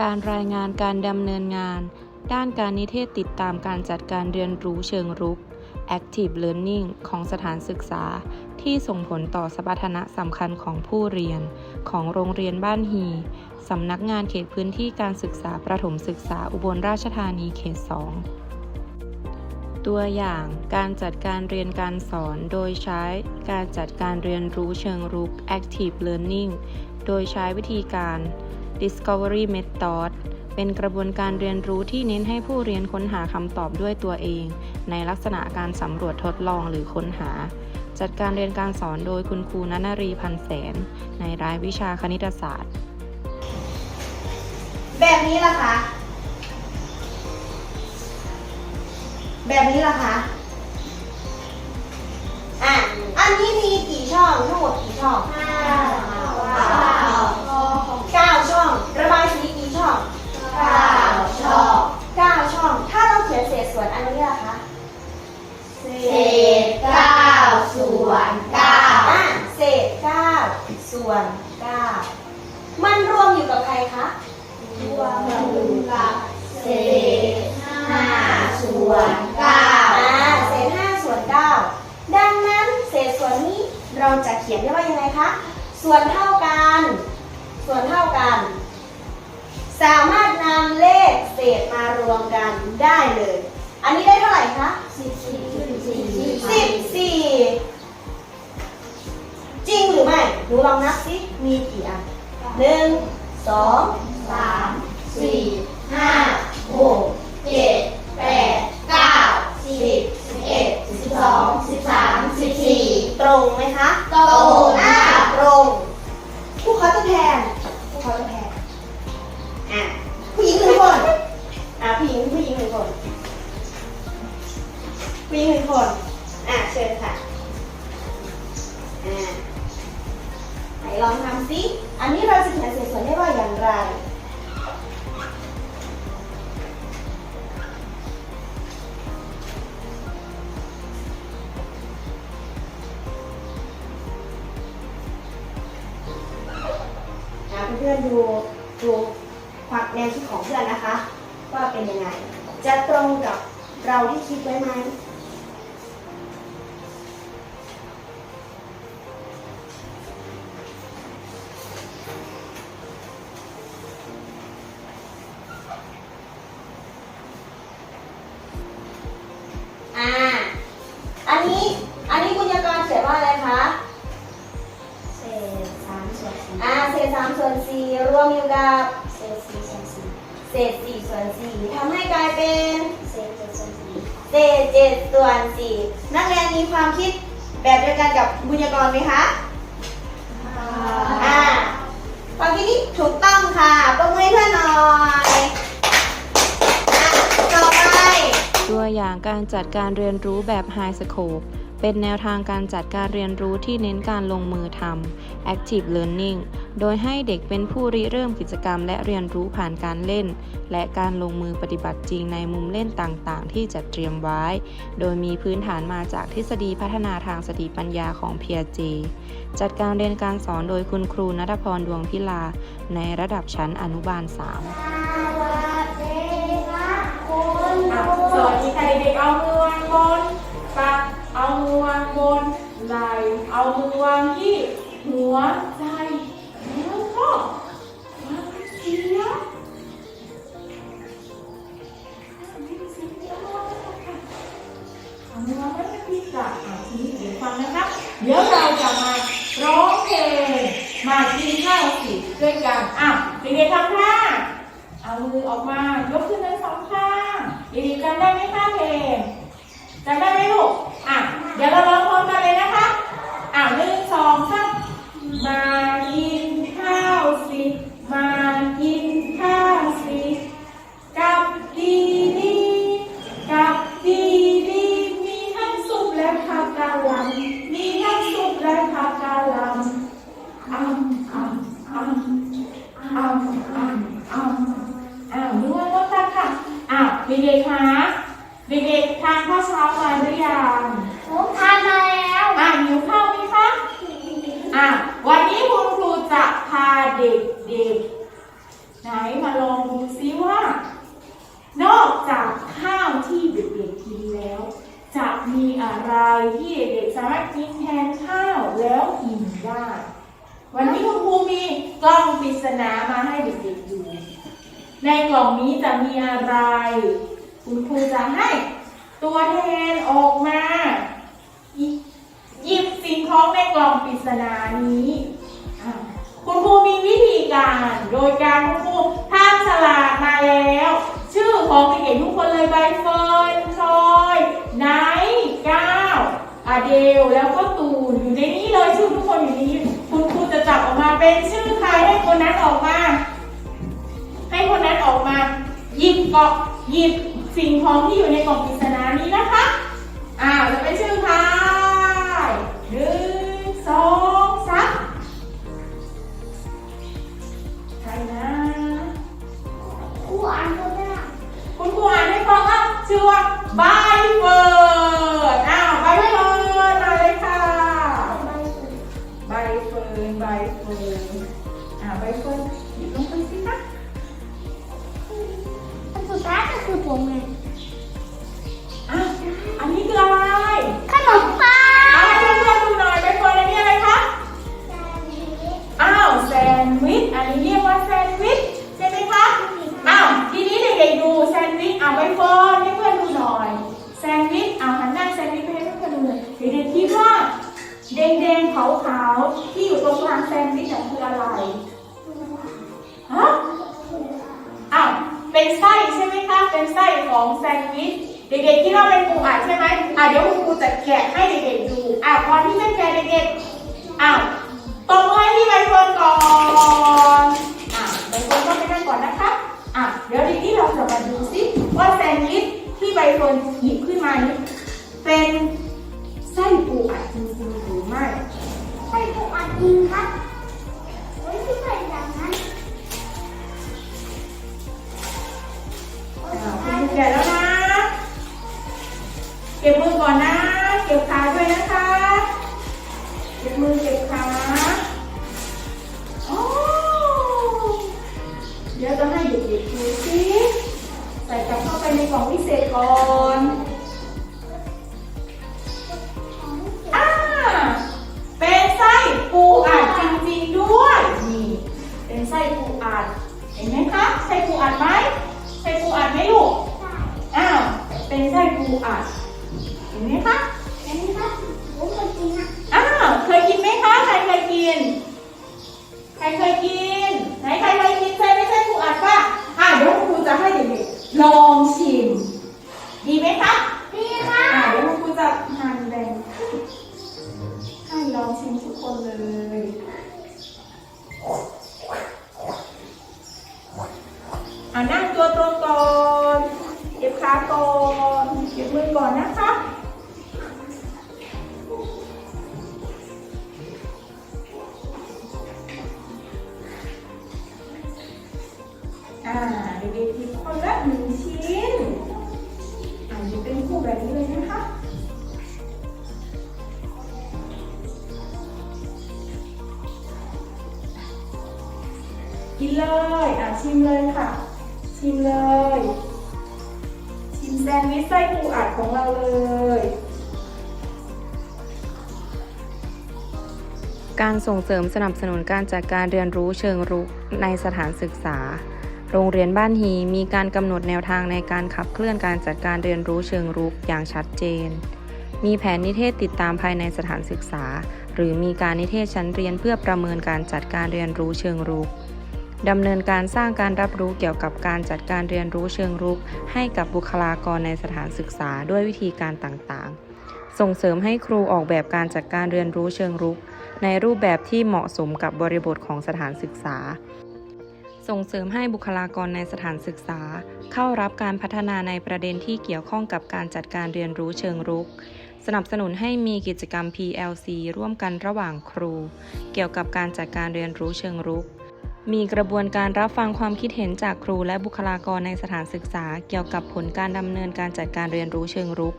การรายงานการดำเนินงาน ด้านการนิเทศติดตามการจัดการเรียนรู้เชิงรุก Active Learning ของสถานศึกษา ที่ส่งผลต่อสมรรถนะสำคัญของผู้เรียน ของโรงเรียนบ้านฮีสำนักงานเขตพื้นที่การศึกษาประถมศึกษาอุบลราชธานีเขต 2 ตัวอย่างการจัดการเรียนการสอนโดยใช้การจัดการเรียนรู้เชิงรุก Active Learning โดยใช้วิธีการ Discovery Method เป็นกระบวนการเรียนรู้ที่เน้นให้ผู้เรียนค้นหาคำตอบด้วยตัวเอง ในลักษณะการสำรวจทดลองหรือค้นหา จัดการเรียนการสอนโดยคุณครูนันนารีพันแสน ในรายวิชาคณิตศาสตร์ แบบนี้ล่ะคะ แบบนี้ล่ะคะอะอันนี้มีกี่ช่องทั้งหมดกี่ช่องห้า ส่วนเก้ามันรวมอยู่กับใครคะรวมอยู่กับเศษห้าส่วนเก้าอ่าเศษห้าส่วนเก้าดังนั้นเศษส่วนนี้เราจะเขียนได้ว่ายังไงคะส่วนเท่ากัน ส่วนเท่ากัน สามารถนำเลขเศษมารวมกันได้เลย อันนี้ได้เท่าไหร่คะสิบสี่สิบสี่ นูลองนับสิมีกี่อันหนึ่งสองสามสี่ห้าหกเจ็ดแปดเก้าสิบสิบเอ็ดสิบสองสิบสามสิบสี่ตรงไหมคะตรงอ่าค่ะตรงผู้เขาตัวแทนผู้เขาตัวแทนอะผู้หญิงหนึ่งคนอะผู้หญิงผู้หญิงหนึ่งคนผู้หญิงหนึ่งคนอะเชิญค่ะอ่าไหน ลองทำสิอันนี้เราจะเขียนเศษส่วนได้ว่าอย่างไรนะเพื่อนๆดูดูความแนวคิดของเพื่อนนะคะ ว่าเป็นยังไง จะตรงกับเราที่คิดไว้ไหม เศษเจ็ดส่วนสี่นักเรียนมีความคิดแบบเดียวกันกับบุญยากรไหมคะอ่าความคิดนี้ถูกต้องค่ะปรบมือให้เพื่อนหน่อยอะต่อไป ตัวอย่างการจัดการเรียนรู้แบบ High Scope เป็นแนวทางการจัดการเรียนรู้ที่เน้นการลงมือทำ Active Learning โดยให้เด็กเป็นผู้ริเริ่มกิจกรรม และเรียนรู้ผ่านการเล่น และการลงมือปฏิบัติจริงในมุมเล่นต่างๆ ที่จัดเตรียมไว้ โดยมีพื้นฐานมาจากทฤษฎีพัฒนาทางสติปัญญาของเพียเจ จัดการเรียนการสอนโดยคุณครูนัทพรดวงพิลา ในระดับชั้นอนุบาล 3 สวัสดีค่ะคุณสวัสดีเด็กเอามือวางบนตักเอามือวางบนไหลเอามือวางที่หัวใจ เสียงเอามือวางไว้ที่ศีรษะทีนี้เดี๋ยวฟังนะครับเดี๋ยวเราจะมาร้องเพลงมากินข้าวสิด้วยกันอะเด็กๆทำท่าเอามือออกมายกขึ้นทั้งสองข้างเด็กๆจำได้ไหมคะเพลงจำได้ไหมลูกอะเดี๋ยวเราร้องพร้อมกันเลยนะคะอะหนึ่งสองสามมา นี้คุณครูจะพาเด็กๆ ไหนมาลองดูซิว่า นอกจากข้าวที่เด็กๆกินแล้ว จะมีอะไรที่เด็กๆสามารถกินแทนข้าวแล้วอิ่มได้ วันนี้คุณครูมีกล่องปริศนามาให้เด็กๆดู ในกล่องนี้จะมีอะไร คุณครูจะให้ตัวแทนออกมาหยิบสิ่งของในกล่องปริศนานี้ คุณครูมีวิธีการ โดยการคุณครูทำฉลากมาแล้ว ชื่อของเด็กๆทุกคนเลยใบเฟิร์นพลอยไนท์ก้าวอาเดลแล้วก็ตูนอยู่ในนี้เลยชื่อทุกคนอยู่นนี้คุณครูจะจับออกมาเป็นชื่อใครให้คนนั้นออกมา ให้คนนั้นออกมาหยิบเกาะหยิบสิ่งของที่อยู่ในกล่องปริศนานี้นะคะ บเฟิร์นใบเฟิร์น ใช่ไหมคะ เป็นไส้ของแซนด์วิช เด็กๆคิดว่าเป็นปูอัดใช่ไหมอะเดี๋ยวคุณครูจะแกะให้เด็กๆดู อะก่อนที่จะแกะเด็กๆอ้าวตบมือให้พี่ใบเฟิร์นก่อน อะใบเฟิร์นก็ไปนั่งก่อนนะคะ อะเดี๋ยวทีนี้เราจะมาดูซิว่าแซนด์วิชที่ใบเฟิร์นหยิบขึ้นมานี้ ส้ปูอัด เห็นไหมคะใช่ปูอัดไหมใช่ปูอัดไหมลูกอ้าว เป็นไส้ปูอัด เห็นไหมคะ เห็นไหมครับผมเคยกินนะอ้าว เคยกินไหมคะ ใครเคยกิน ใครเคยกิน ไหนใครเคยกินใช่ไม่ใช่ปูอัดป่ะ กินเลยอะชิมเลยค่ะ ชิมเลย ชิมแซนด์วิชไส้ปูอัดของเราเลยการส่งเสริมสนับสนุนการจัดการเรียนรู้เชิงรุกในสถานศึกษา โรงเรียนบ้านฮีมีการกำหนดแนวทางในการขับเคลื่อนการจัดการเรียนรู้เชิงรุกอย่างชัดเจน มีแผนนิเทศติดตามภายในสถานศึกษา หรือมีการนิเทศชั้นเรียนเพื่อประเมินการจัดการเรียนรู้เชิงรุก ดำเนินการสร้างการรับรู้เกี่ยวกับการจัดการเรียนรู้เชิงรุก ให้กับบุคลากรในสถานศึกษาด้วยวิธีการต่างๆ ส่งเสริมให้ครูออกแบบการจัดการเรียนรู้เชิงรุก ในรูปแบบที่เหมาะสมกับบริบทของสถานศึกษา ส่งเสริมให้บุคลากรในสถานศึกษา เข้ารับการพัฒนาในประเด็นที่เกี่ยวข้องกับการจัดการเรียนรู้เชิงรุกสนับสนุนให้มีกิจกรรม PLC ร่วมกันระหว่างครู เกี่ยวกับการจัดการเรียนรู้เชิงรุก มีกระบวนการรับฟังความคิดเห็นจากครูและบุคลากรในสถานศึกษา เกี่ยวกับผลการดำเนินการจัดการเรียนรู้เชิงรุก